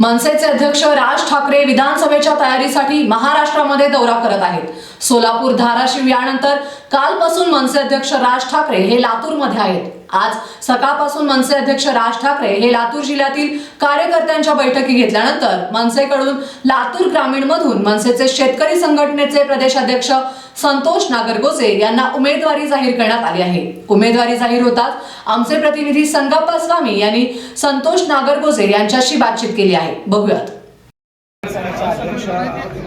मनसेचे अध्यक्ष राज ठाकरे विधानसभेच्या तयारीसाठी महाराष्ट्रामध्ये दौरा करत आहेत. सोलापूर धाराशिव यानंतर कालपासून मनसे अध्यक्ष राज ठाकरे हे लातूरमध्ये आहेत. आज सकाळपासून मनसे अध्यक्ष राज ठाकरे हे लातूर जिल्ह्यातील कार्यकर्त्यांच्या बैठकी घेतल्यानंतर मनसेकडून लातूर ग्रामीण मधून मनसेचे शेतकरी संघटनेचे प्रदेशाध्यक्ष संतोष नागरगोजे यांना उमेदवारी जाहीर करण्यात आली आहे. उमेदवारी जाहीर होताच आमचे प्रतिनिधी संगप्पा स्वामी यांनी संतोष नागरगोजे यांच्याशी बातचीत केली आहे. बघूयात.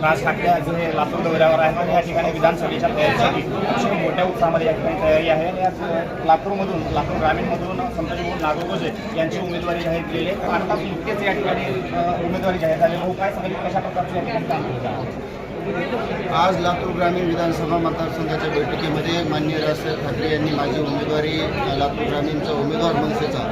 राज ठाकरे आज हे लातूर दौऱ्यावर आहेत आणि या ठिकाणी विधानसभेच्या तयारीसाठी अतिशय मोठ्या उत्साहामध्ये या ठिकाणी तयारी आहे. आणि आज लातूरमधून लातूर ग्रामीणमधून संतजीवन नागोगोजे यांची उमेदवारी जाहीर केलेली आहे. आता नुकतेच या ठिकाणी उमेदवारी जाहीर झाली हो काय सांगितलं कशा प्रकारचे आज लातूर ग्रामीण विधानसभा मतदारसंघाच्या बैठकीमध्ये माननीय राज ठाकरे यांनी माझी उमेदवारी लातूर ग्रामीणचा उमेदवार मनसेचा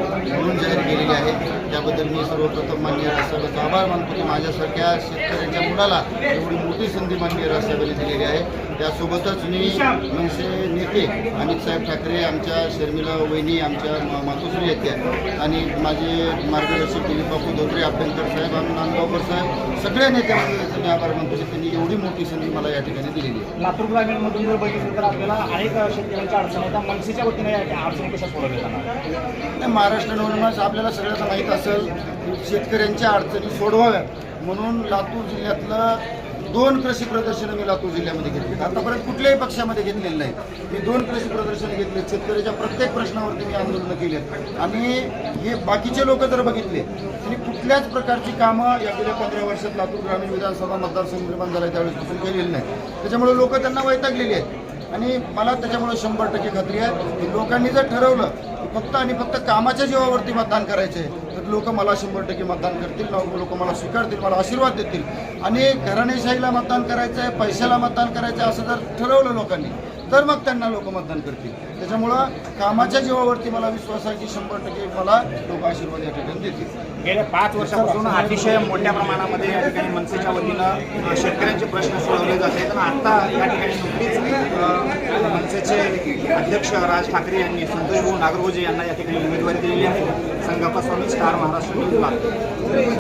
केलेली आहे. त्याबद्दल मी सर्वप्रथम माननीय राजसाहेबांचा आभार मानतो की माझ्यासारख्या शेतकऱ्यांच्या मुलाला एवढी मोठी संधी माननीय राजसाहेबांनी दिलेली आहे. त्यासोबतच मी मनसे नेते अमित साहेब ठाकरे आमच्या शर्मिला वहिनी आमच्या मातोश्री आहेत त्या. आणि माझे मार्गदर्शक दिलीप बापू धोत्रे अभ्यंकर साहेब आणि नांदगावकर साहेब सगळ्या नेत्यांचे मी आभार मानतो की त्यांनी एवढी मोठी संधी मला या ठिकाणी दिलेली आहे. लातूर ग्रामीणमधून जर बघितलं तर आपल्याला अनेक शेतकऱ्यांच्या अडचणी मनसेच्या वतीने अडचणी कशा सोडवल्या जाणार महाराष्ट्र नवनिर्माण आपल्याला सगळ्यांना माहीत असेल शेतकऱ्यांच्या अडचणी सोडवाव्या म्हणून लातूर जिल्ह्यातलं दोन कृषी प्रदर्शनं मी लातूर जिल्ह्यामध्ये घेतली. आतापर्यंत कुठल्याही पक्षामध्ये घेतलेलं नाही मी दोन कृषी प्रदर्शनं घेतली. शेतकऱ्याच्या प्रत्येक प्रश्नावरती मी आंदोलनं केली आणि हे बाकीचे लोक जर बघितले तरी कुठल्याच प्रकारची कामं या गेल्या पंधरा वर्षात लातूर ग्रामीण विधानसभा मतदारसंघ निर्माण झाला त्यावेळेसपासून केलेली नाही त्याच्यामुळे लोक त्यांना वैतागलेली आहेत. आणि मला त्याच्यामुळे शंभर टक्के खात्री आहे की लोकांनी जर ठरवलं फक्त आणि फक्त कामाच्या जीवावरती मतदान करायचं आहे तर लोक मला शंभर टक्के मतदान करतील लोक मला स्वीकारतील मला आशीर्वाद देतील. आणि घराणेशाहीला मतदान करायचं आहे पैशाला मतदान करायचं आहे असं जर ठरवलं लोकांनी तर मग त्यांना लोक मतदान करतील. त्याच्यामुळं कामाच्या जीवावरती मला विश्वास आहे की शंभर टक्के मला लोक आशीर्वाद या ठिकाणी देतील. गेल्या पाच वर्षापासून अतिशय मोठ्या प्रमाणामध्ये या ठिकाणी मनसेच्या वतीनं शेतकऱ्यांचे प्रश्न सोडवले जात आहेत आता या ठिकाणी नुकतीच अध्यक्ष राज ठाकरे यांनी संतोष भाऊ नागरगोजे यांना या ठिकाणी उमेदवारी दिलेली आहे. Sangappa Swami star Maharashtra news